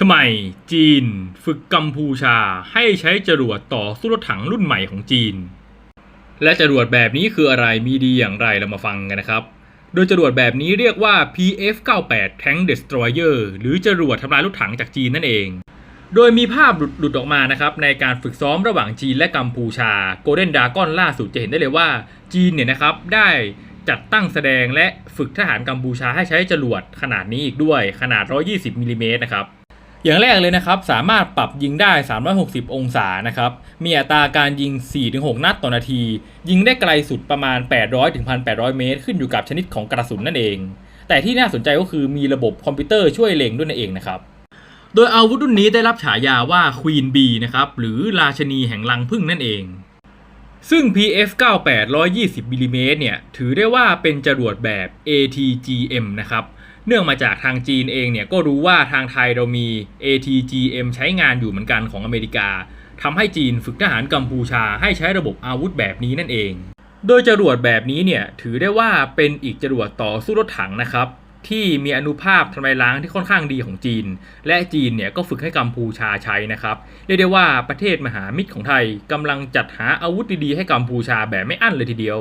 ทำไมจีนฝึกกัมพูชาให้ใช้จรวดต่อสู้รถถังรุ่นใหม่ของจีน และจรวดแบบนี้คืออะไรมีดีอย่างไรเรามาฟังกันนะครับ โดยจรวดแบบนี้เรียกว่า PF-98 Tank Destroyer หรือจรวดทำลายรถถังจากจีนนั่นเอง โดยมีภาพหลุดออกมานะครับในการฝึกซ้อมระหว่างจีนและกัมพูชา Golden Dragon ล่าสุดจะเห็นได้เลยว่า จีนเนี่ยนะครับได้จัดตั้งแสดงและฝึกทหารกัมพูชาให้ใช้จรวดขนาดนี้อีกด้วยขนาด 120มิลลิเมตรนะครับ อย่างแรกเลยนะครับ สามารถปรับยิงได้ 360 องศานะครับ มีอัตราการยิง 4-6 นัดต่อนาที ยิงได้ไกลสุดประมาณ 800-1,800 เมตร ขึ้นอยู่กับชนิดของกระสุนนั่นเอง แต่ที่น่าสนใจก็คือมีระบบคอมพิวเตอร์ช่วยเล็งด้วยนั่นเองนะครับ โดยอาวุธรุ่นนี้ได้รับฉายาว่า Queen Bee นะครับ หรือราชนีแห่งลังพึ่งนั่นเองซึ่ง PF98 120มิลลิเมตรเนี่ย ถือได้ว่าเป็นจรวดแบบ ATGM นะครับ เนื่องมาจากทางจีนเองเนี่ยก็รู้ว่าทางไทยเรามี ATGM ใช้งานอยู่เหมือนกันของอเมริกาทำให้จีนฝึกทหารกัมพูชาให้ใช้ระบบอาวุธแบบนี้นั่นเอง โดยจรวดแบบนี้เนี่ยถือได้ว่าเป็นอีกจรวดต่อสู้รถถังนะครับที่มีอนุภาพทำลายล้างที่ค่อนข้างดีของจีน และจีนเนี่ยก็ฝึกให้กัมพูชาใช้นะครับเรียกได้ว่าประเทศมหามิตรของไทยกำลังจัดหาอาวุธดีๆให้กัมพูชาแบบไม่อั้นเลยทีเดียว